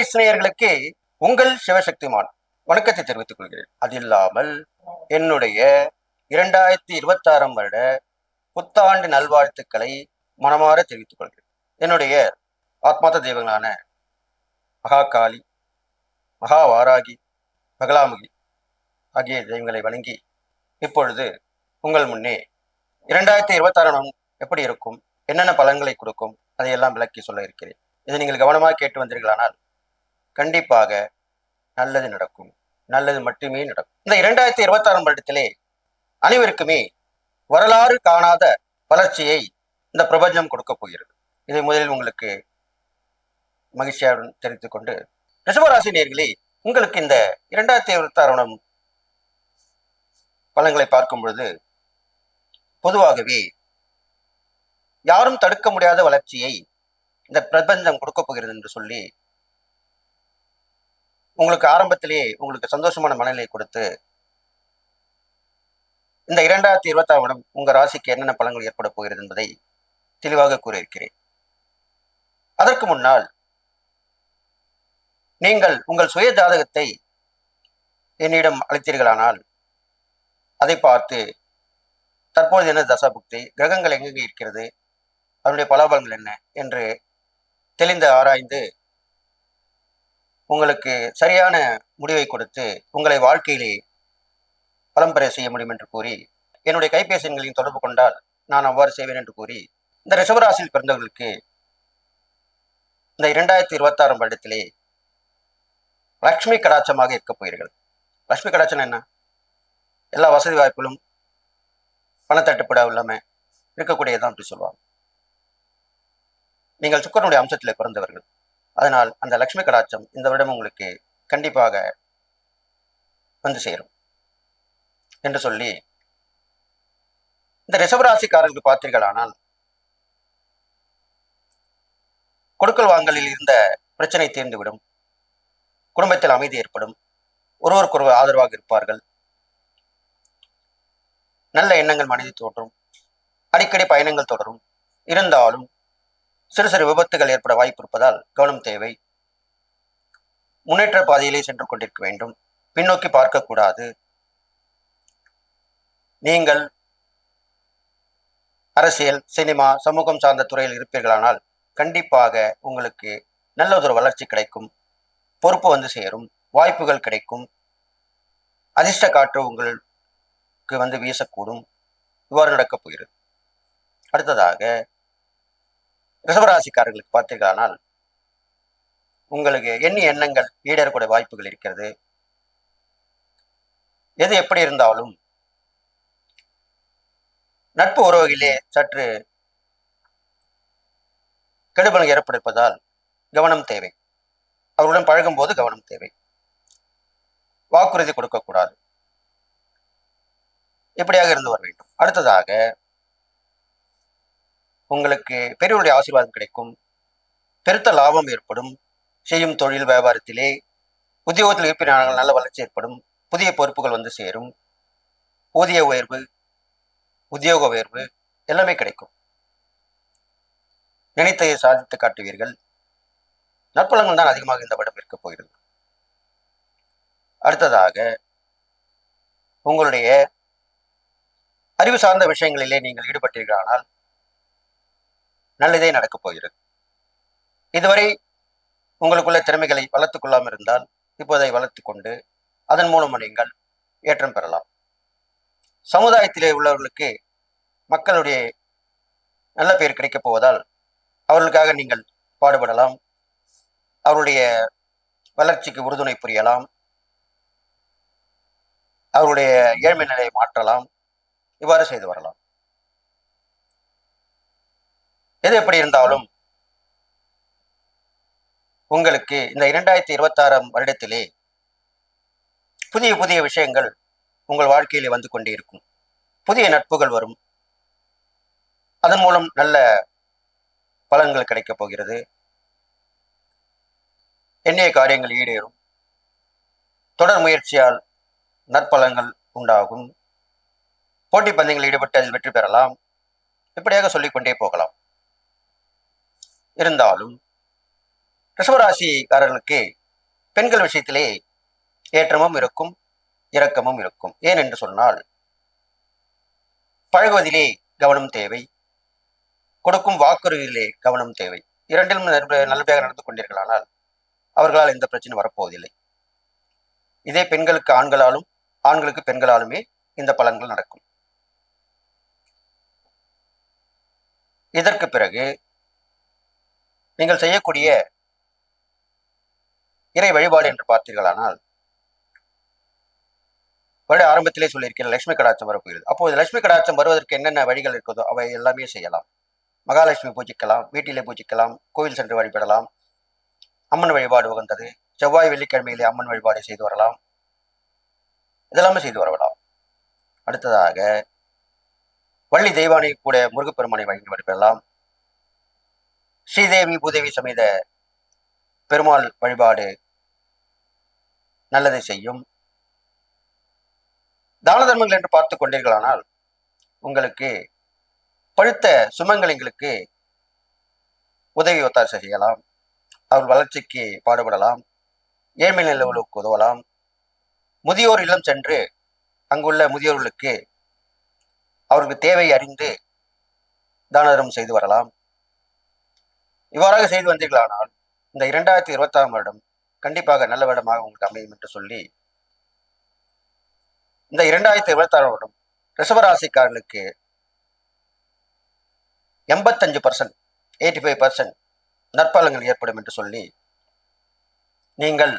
நேயர்களுக்கு உங்கள் சிவசக்திமான் வணக்கத்தை தெரிவித்துக் கொள்கிறேன். அது இல்லாமல் என்னுடைய இரண்டாயிரத்தி இருபத்தாறாம் வருட புத்தாண்டு நல்வாழ்த்துக்களை மனமாற தெரிவித்துக் கொள்கிறேன். என்னுடைய ஆத்மாத்த தெய்வங்களான மகாகாளி மகா வாராகி பகலாமுகி ஆகிய தெய்வங்களை வணங்கி இப்பொழுது உங்கள் முன்னே இரண்டாயிரத்தி இருபத்தாறாம் எப்படி இருக்கும் என்னென்ன பலன்களை கொடுக்கும் அதையெல்லாம் விளக்கி சொல்ல இருக்கிறேன். இதை நீங்கள் கவனமாக கேட்டு வந்தீர்களானால் கண்டிப்பாக நல்லது நடக்கும். நல்லது மட்டுமே நடக்கும். இந்த இரண்டாயிரத்தி இருபத்தாறாம் வருடத்திலே அனைவருக்குமே வரலாறு காணாத வளர்ச்சியை இந்த பிரபஞ்சம் கொடுக்க போகிறது. இதை முதலில் உங்களுக்கு மகிழ்ச்சியுடன் தெரிவித்துக் கொண்டு ரிஷபராசி நேர்களே உங்களுக்கு இந்த இரண்டாயிரத்தி இருபத்தாறாம் பலன்களை பார்க்கும் பொழுது பொதுவாகவே யாரும் தடுக்க முடியாத வளர்ச்சியை இந்த பிரபஞ்சம் கொடுக்க போகிறது என்று சொல்லி உங்களுக்கு ஆரம்பத்திலேயே உங்களுக்கு சந்தோஷமான மனநிலை கொடுத்து இந்த இரண்டாயிரத்தி இருபத்தாம் வருடம் உங்க ராசிக்கு என்னென்ன பலன்கள் ஏற்பட போகிறது என்பதை தெளிவாக கூறியிருக்கிறேன். அதற்கு முன்னால் நீங்கள் உங்கள் சுய ஜாதகத்தை என்னிடம் அளித்தீர்களானால் அதை பார்த்து தற்போது என்ன தசாபுக்தி கிரகங்கள் எங்கெங்கே இருக்கிறது அதனுடைய பலாபலங்கள் என்ன என்று தெளிந்து ஆராய்ந்து உங்களுக்கு சரியான முடிவை கொடுத்து உங்களை வாழ்க்கையிலே பலம் பெற செய்ய முடியும் என்று கூறி என்னுடைய கைபேசி தொடர்பு கொண்டால் நான் அவ்வாறு செய்வேன் என்று கூறி இந்த ரிஷபராசியில் பிறந்தவர்களுக்கு இந்த இரண்டாயிரத்தி இருபத்தாறாம் வருடத்திலே லக்ஷ்மி கடாட்சமாக இருக்க போகிறீர்கள். லக்ஷ்மி கடாட்சம் என்ன? எல்லா வசதி வாய்ப்புகளும் பணத்தட்டுப்பட இல்லாமல் இருக்கக்கூடியதான் அப்படி சொல்லுவாங்க நீங்கள் சுக்கரனுடைய அம்சத்தில் பிறந்தவர்கள். அதனால் அந்த லக்ஷ்மி கடாட்சம் இந்த வருடம் உங்களுக்கு கண்டிப்பாக வந்து சேரும் என்று சொல்லி இந்த ரிசவராசிக்காரர்கள் பார்த்தீர்களானால் கொடுக்கல் வாங்கலில் இருந்த பிரச்சனை தீர்ந்துவிடும். குடும்பத்தில் அமைதி ஏற்படும். ஒருவருக்கொருவர் ஆதரவாக இருப்பார்கள். நல்ல எண்ணங்கள் மனதில் தோன்றும். அடிக்கடி பயணங்கள் தொடரும். இருந்தாலும் சிறு சிறு விபத்துகள் ஏற்பட வாய்ப்பு இருப்பதால் கவனம் தேவை. முன்னேற்ற பாதையிலே சென்று கொண்டிருக்க வேண்டும். பின்னோக்கி பார்க்கக்கூடாது. நீங்கள் அரசியல் சினிமா சமூகம் சார்ந்த துறையில் இருப்பீர்களானால் கண்டிப்பாக உங்களுக்கு நல்ல ஒரு வளர்ச்சி கிடைக்கும். பொறுப்பு வந்து சேரும். வாய்ப்புகள் கிடைக்கும். அதிர்ஷ்ட காற்று உங்களுக்கு வந்து வீசக்கூடும். இவ்வாறு நடக்கப் போகிறது. அடுத்ததாக ரிஷபராசிக்காரர்களுக்கு பார்த்தீர்களானால் உங்களுக்கு எண்ணி எண்ணங்கள் ஈடேறக்கூடிய வாய்ப்புகள் இருக்கிறது. எது எப்படி இருந்தாலும் நட்பு உறவுகளிலே சற்று கெடுபலம் ஏற்படுப்பதால் கவனம் தேவை. அவர்களுடன் பழகும் போது கவனம் தேவை. வாக்குறுதி கொடுக்கக்கூடாது. இப்படியாக இருந்து வர வேண்டும். அடுத்ததாக உங்களுக்கு பெரியவருடைய ஆசீர்வாதம் கிடைக்கும். பெருத்த லாபம் ஏற்படும். செய்யும் தொழில் வியாபாரத்திலே உத்தியோகத்தில் இருப்பினார்கள் நல்ல வளர்ச்சி ஏற்படும். புதிய பொறுப்புகள் வந்து சேரும். ஊதிய உயர்வு உத்தியோக உயர்வு எல்லாமே கிடைக்கும். நினைத்ததை சாதித்து காட்டுவீர்கள். நற்பலங்கள் தான் அதிகமாக இந்த படம் இருக்க போகிறது. அடுத்ததாக உங்களுடைய அறிவு சார்ந்த விஷயங்களிலே நீங்கள் ஈடுபட்டீர்களானால் நல்லதே நடக்கப் போகிறது. இதுவரை உங்களுக்குள்ள திறமைகளை வளர்த்துக்கொள்ளாமல் இருந்தால் இப்போதை வளர்த்து கொண்டு அதன் மூலம் நீங்கள் ஏற்றம் பெறலாம். சமுதாயத்திலே உள்ளவர்களுக்கு மக்களுடைய நல்ல பெயர் கிடைக்கப் போவதால் அவர்களுக்காக நீங்கள் பாடுபடலாம். அவருடைய வளர்ச்சிக்கு உறுதுணை புரியலாம். அவருடைய ஏழ்மை நிலையை மாற்றலாம். இவ்வாறு செய்து வரலாம். எது எப்படி இருந்தாலும் உங்களுக்கு இந்த இரண்டாயிரத்தி இருபத்தாறாம் வருடத்திலே புதிய புதிய விஷயங்கள் உங்கள் வாழ்க்கையிலே வந்து கொண்டே இருக்கும். புதிய நட்புகள் வரும். அதன் மூலம் நல்ல பலன்கள் கிடைக்கப் போகிறது. எண்ணிய காரியங்கள் ஈடேறும். தொடர் முயற்சியால் நற்பலன்கள் உண்டாகும். போட்டி பந்தயங்களில் ஈடுபட்டு அதில் வெற்றி பெறலாம். இப்படியாக சொல்லிக்கொண்டே போகலாம். இருந்தாலும் ரிஷபராசிக்காரர்களுக்கு பெண்கள் விஷயத்திலே ஏற்றமும் இருக்கும் இரக்கமும் இருக்கும். ஏன் என்று சொன்னால் பழகுவதிலே கவனம் தேவை கொடுக்கும் வாக்குறுதியிலே கவனம் தேவை. இரண்டிலும் நல்ல- நல்லபடியாக நடந்து கொண்டீர்களானால் அவர்களால் எந்த பிரச்சனை வரப்போவதில்லை. இதே பெண்களுக்கு ஆண்களாலும் ஆண்களுக்கு பெண்களாலுமே இந்த பலன்கள் நடக்கும். இதற்கு பிறகு நீங்கள் செய்யக்கூடிய இறை வழிபாடு என்று பார்த்தீர்களானால் வருட ஆரம்பத்திலே சொல்லியிருக்கிறேன் லட்சுமி கடாட்சம் வரப்போகிறது அப்போது லட்சுமி கடாட்சம் வருவதற்கு என்னென்ன வழிகள் இருக்குதோ அவை எல்லாமே செய்யலாம். மகாலட்சுமி பூஜிக்கலாம் வீட்டிலே பூஜிக்கலாம் கோவில் சென்று வழிபடலாம் அம்மன் வழிபாடு உகந்தது செவ்வாய் வெள்ளிக்கிழமையிலே அம்மன் வழிபாடு செய்து வரலாம். இதெல்லாமே செய்து வரலாம். அடுத்ததாக வள்ளி தெய்வானை கூட முருகப்பெருமானை வழங்கி வழிபடலாம். ஸ்ரீதேவி பூதேவி சமேத பெருமாள் வழிபாடு நல்லதை செய்யும். தான தர்மங்கள் என்று பார்த்து கொண்டீர்களானால் உங்களுக்கு பழுத்த சுமங்கலிங்களுக்கு உதவி ஒத்தாசை செய்யலாம். அவர்கள் வளர்ச்சிக்கு பாடுபடலாம். ஏழ்மை நிலவுகளுக்கு உதவலாம். முதியோர் இல்லம் சென்று அங்குள்ள முதியோர்களுக்கு அவர்களுக்கு தேவை அறிந்து தான தர்மம் செய்து வரலாம். இவ்வாறாக செய்து வந்தீர்களானால் இந்த இரண்டாயிரத்தி இருபத்தாம் வருடம் கண்டிப்பாக நல்ல வருடமாக உங்களுக்கு அமையும் என்று சொல்லி இந்த இரண்டாயிரத்தி இருபத்தாறாம் வருடம் ரிஷபராசிக்காரர்களுக்கு எண்பத்தஞ்சு பர்சன்ட் எயிட்டி ஃபைவ் பர்சன்ட் நற்பலங்கள் ஏற்படும் என்று சொல்லி நீங்கள்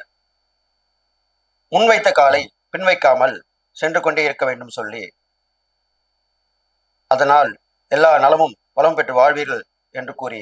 முன்வைத்த காலை பின்வைக்காமல் சென்று கொண்டே இருக்க வேண்டும் சொல்லி அதனால் எல்லா நலமும் வளம் பெற்று வாழ்வீர்கள் என்று கூறி